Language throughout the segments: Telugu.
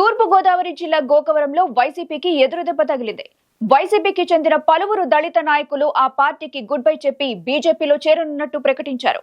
తూర్పు గోదావరి జిల్లా గోకవరంలో వైసీపీకి ఎదురుదెబ్బ తగిలింది. వైసీపీకి చెందిన పలువురు దళిత నాయకులు ఆ పార్టీకి గుడ్ బై చెప్పి బీజేపీలో చేరనున్నట్టు ప్రకటించారు.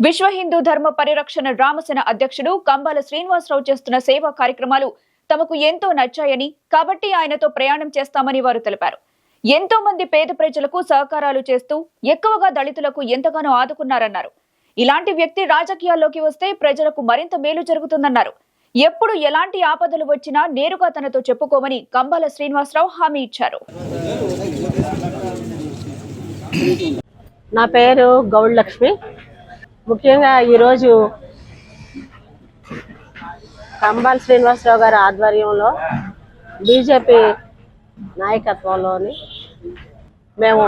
విశ్వ హిందూ ధర్మ పరిరక్షణ రామసేన అధ్యక్షుడు కంబాల శ్రీనివాసరావు చేస్తున్న సేవా కార్యక్రమాలు తమకు ఎంతో నచ్చాయని కాబట్టి ఆయనతో ప్రయాణం చేస్తామని వారు తెలిపారు. ఎంతో మంది పేద ప్రజలకు సహకారాలు చేస్తూ ఎక్కువగా దళితులకు ఎంతగానో ఆదుకున్నారన్నారు. ఇలాంటి వ్యక్తి రాజకీయాల్లోకి వస్తే ప్రజలకు మరింత మేలు జరుగుతుందన్నారు. ఎప్పుడు ఎలాంటి ఆపదలు వచ్చినా నేరుగా తనతో చెప్పుకోమని కంబాల శ్రీనివాసరావు హామీ ఇచ్చారు. నా పేరు గౌడ్ లక్ష్మి ముఖ్యంగా ఈరోజు కంబాల్ శ్రీనివాసరావు గారి ఆధ్వర్యంలో బీజేపీ నాయకత్వంలోని మేము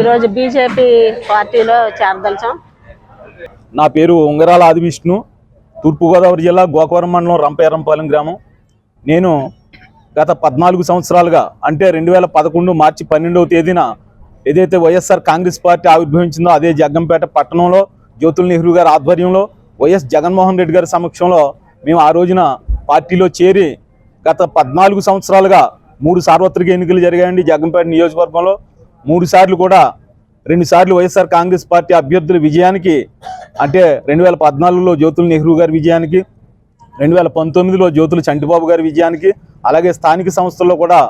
ఈరోజు బీజేపీ పార్టీలో చేరదలిచాం. నా పేరు ఉంగరాల ఆది విష్ణు తూర్పుగోదావరి జిల్లా గోకవరం మండలం రంపేరంపాలెం గ్రామం. నేను గత పద్నాలుగు సంవత్సరాలుగా అంటే రెండు వేల పదకొండు మార్చి పన్నెండవ తేదీన ఏదైతే వైఎస్ఆర్ కాంగ్రెస్ పార్టీ ఆవిర్భవించిందో అదే జగ్గంపేట పట్టణంలో జ్యోతుల్ నెహ్రూ గారి ఆధ్వర్యంలో వైఎస్ జగన్మోహన్ రెడ్డి గారి సమక్షంలో మేము ఆ రోజున పార్టీలో చేరి గత పద్నాలుగు సంవత్సరాలుగా మూడు సార్వత్రిక ఎన్నికలు జరిగాయండి జగ్గంపేట నియోజకవర్గంలో. మూడు సార్లు కూడా రెండు సార్లు వైఎస్ఆర్ కాంగ్రెస్ పార్టీ అభ్యర్థుల విజయానికి అంటే రెండు వేల పద్నాలుగులో జ్యోతుల నెహ్రూ గారి విజయానికి రెండు వేల పంతొమ్మిదిలో జ్యోతుల చంటిబాబు గారి విజయానికి అలాగే స్థానిక సంస్థల్లో కూడా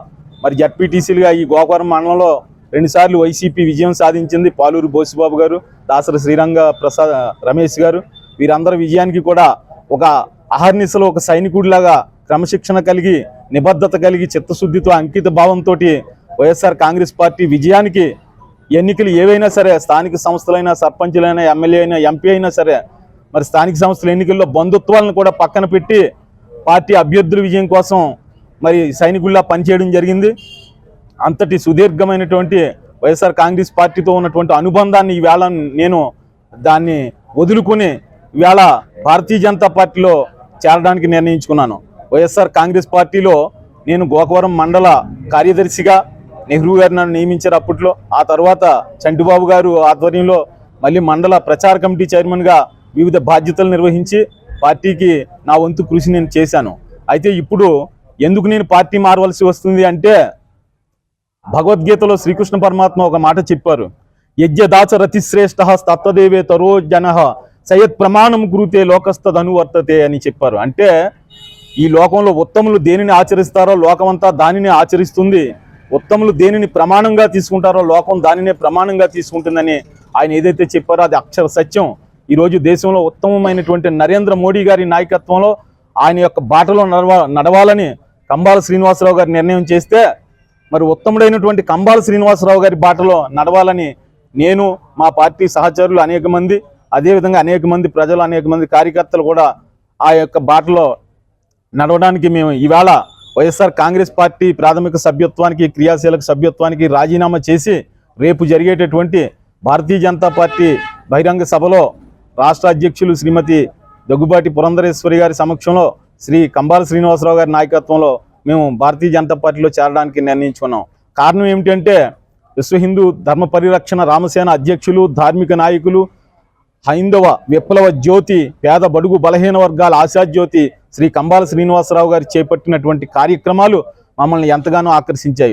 మరి జడ్పీటీసీలుగా ఈ గోకవరం మండలంలో రెండుసార్లు వైసీపీ విజయం సాధించింది పాలూరు బోసిబాబు గారు దాసరి శ్రీరంగ ప్రసాద్ రమేష్ గారు. వీరందరి విజయానికి కూడా ఒక అహర్నిశలో ఒక సైనికుడిలాగా క్రమశిక్షణ కలిగి నిబద్ధత కలిగి చిత్తశుద్ధితో అంకిత భావంతో వైఎస్ఆర్ కాంగ్రెస్ పార్టీ విజయానికి ఎన్నికలు ఏవైనా సరే స్థానిక సంస్థలైనా సర్పంచులైనా ఎమ్మెల్యే అయినా ఎంపీ అయినా సరే మరి స్థానిక సంస్థల ఎన్నికల్లో బంధుత్వాలను కూడా పక్కన పెట్టి పార్టీ అభ్యర్థుల విజయం కోసం మరి సైనికుల్లా పనిచేయడం జరిగింది. అంతటి సుదీర్ఘమైనటువంటి వైఎస్ఆర్ కాంగ్రెస్ పార్టీతో ఉన్నటువంటి అనుబంధాన్ని ఈవేళ నేను దాన్ని వదులుకుని ఈవేళ భారతీయ జనతా పార్టీలో చేరడానికి నిర్ణయించుకున్నాను. వైఎస్ఆర్ కాంగ్రెస్ పార్టీలో నేను గోకవరం మండల కార్యదర్శిగా నెహ్రూ గారు నన్ను నియమించారు అప్పట్లో. ఆ తర్వాత చంటిబాబు గారు ఆధ్వర్యంలో మళ్ళీ మండల ప్రచార కమిటీ చైర్మన్గా వివిధ బాధ్యతలు నిర్వహించి పార్టీకి నా వంతు కృషి నేను చేశాను. అయితే ఇప్పుడు ఎందుకు నేను పార్టీ మారవలసి వస్తుంది అంటే భగవద్గీతలో శ్రీకృష్ణ పరమాత్మ ఒక మాట చెప్పారు. యజ్ఞదాచ రతిశ్రేష్ఠ తత్వదేవే తరో జన సయత్ ప్రమాణం గురుతే లోకస్తదనువర్తతే అని చెప్పారు. అంటే ఈ లోకంలో ఉత్తములు దేనిని ఆచరిస్తారో లోకమంతా దానిని ఆచరిస్తుంది. ఉత్తములు దేనిని ప్రమాణంగా తీసుకుంటారో లోకం దానినే ప్రమాణంగా తీసుకుంటుందని ఆయన ఏదైతే చెప్పారో అది అక్షర సత్యం. ఈరోజు దేశంలో ఉత్తమమైనటువంటి నరేంద్ర మోడీ గారి నాయకత్వంలో ఆయన యొక్క బాటలో నడవ నడవాలని కంబాల శ్రీనివాసరావు గారు నిర్ణయం చేస్తే మరి ఉత్తముడైనటువంటి కంబాల శ్రీనివాసరావు గారి బాటలో నడవాలని నేను మా పార్టీ సహచరులు అనేక మంది అదేవిధంగా అనేక మంది ప్రజలు అనేక మంది కార్యకర్తలు కూడా ఆ యొక్క బాటలో నడవడానికి మేము ఈవేళ వైఎస్ఆర్ కాంగ్రెస్ పార్టీ ప్రాథమిక సభ్యత్వానికి క్రియాశీలక సభ్యత్వానికి రాజీనామా చేసి రేపు జరిగేటటువంటి భారతీయ జనతా పార్టీ బహిరంగ సభలో రాష్ట్ర అధ్యక్షులు శ్రీమతి దగ్గుబాటి పురంధరేశ్వరి గారి సమక్షంలో శ్రీ కంబాల శ్రీనివాసరావు గారి నాయకత్వంలో మేము భారతీయ జనతా పార్టీలో చేరడానికి నిర్ణయించుకున్నాం. కారణం ఏమిటంటే విశ్వ హిందూ ధర్మ పరిరక్షణ రామసేన అధ్యక్షులు ధార్మిక నాయకులు హైందవ విప్లవ జ్యోతి పేద బడుగు బలహీన వర్గాల ఆశాజ్యోతి శ్రీ కంబాల శ్రీనివాసరావు గారు చేపట్టినటువంటి కార్యక్రమాలు మమ్మల్ని ఎంతగానో ఆకర్షించాయి.